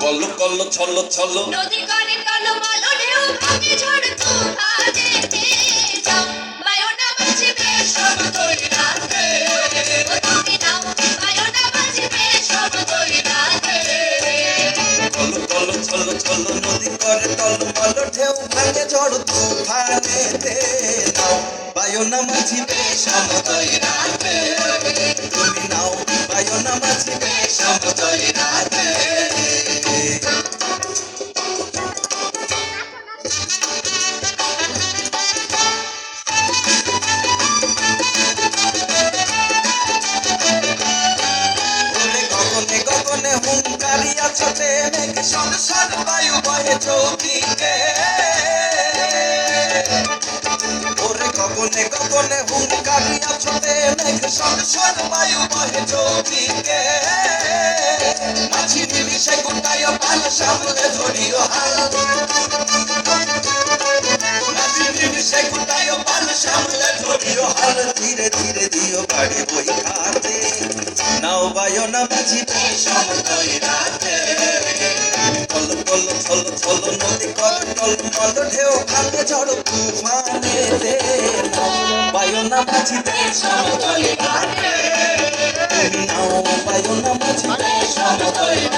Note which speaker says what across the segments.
Speaker 1: Call call ছল ছল
Speaker 2: নদী করে টলমল ঢেউ ভাঙে ঝড় তুফানেতে
Speaker 1: চলো ছল নদী করে টলমল ঢেউ ভাঙে ঝড় তুফানেতে নাও বায়না মাঝিবে সমতয় রাতে। তুমি নাও বায়না মাঝিবে সমতয় রাতে। হুঙ্কারিয়া ছটে মেঘ সর সর বায়ু বহে চৌকিকে ওরে গগনে গগনে হুঙ্কারিয়া ছটে মেঘ সর সর বায়ু বহে চৌকিকে মাঝি নিমিষে গুটায় পাল, সামলে ধরিও হাল। মাঝি নিমিষে গুটায় পাল, সামলে ধরিও হাল। ধীরে ধীরে দিও বাড়ি বই খাতে মাঝিতে সমতই রাতে কল কল ছল ছল নদী কল টল মল ঢেউ ভাঙে ঝড় তুফানে রে বায়না মাঝিতে সমতই রাতে তুমি নাও সমতই রাতে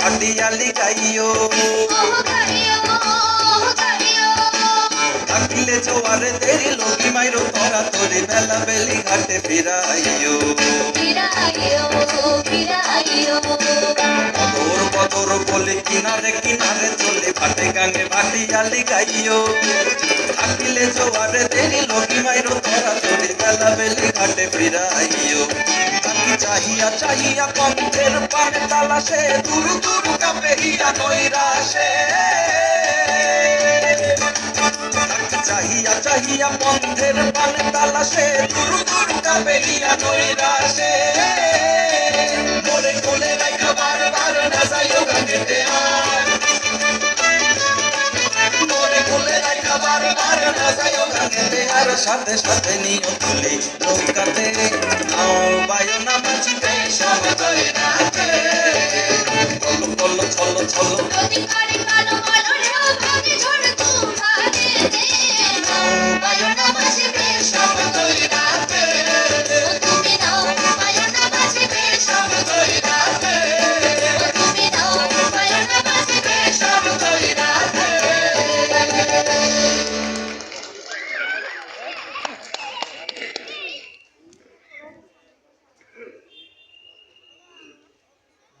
Speaker 1: ফাটিয়ালি গাইও। থাকিলে জোয়ারে তেরি লোকি মাইরো তরা তোরে বেলা বেলি ঘাটে ফিরাইও। বদর বদর বলি কিনারে কিনারে চলি ফাটি গাঙ্গে ফাটিয়ালি গাইও। থাকিলে জোয়ারে তেরি লোকি মাইরো তরা তোরে বেলা বেলি ঘাটে ফিরাইও। চাহিয়া চাহিয়া কণ্ঠের পানে তালাশে, দূর দূর কাপে হিয়া নৈরাশে। চাহিয়া চাহিয়া বন্ধের পান তালাশে, দূর দূর কাপে হিয়া নৈরাশে। গাঙ্গেতে আর সাথে সাথে নিয়ে তুলে। নৌকাতে নাও বায়না মাঝিতে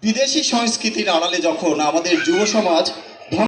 Speaker 3: বিদেশি সংস্কৃতির আড়ালে যখন আমাদের যুব সমাজ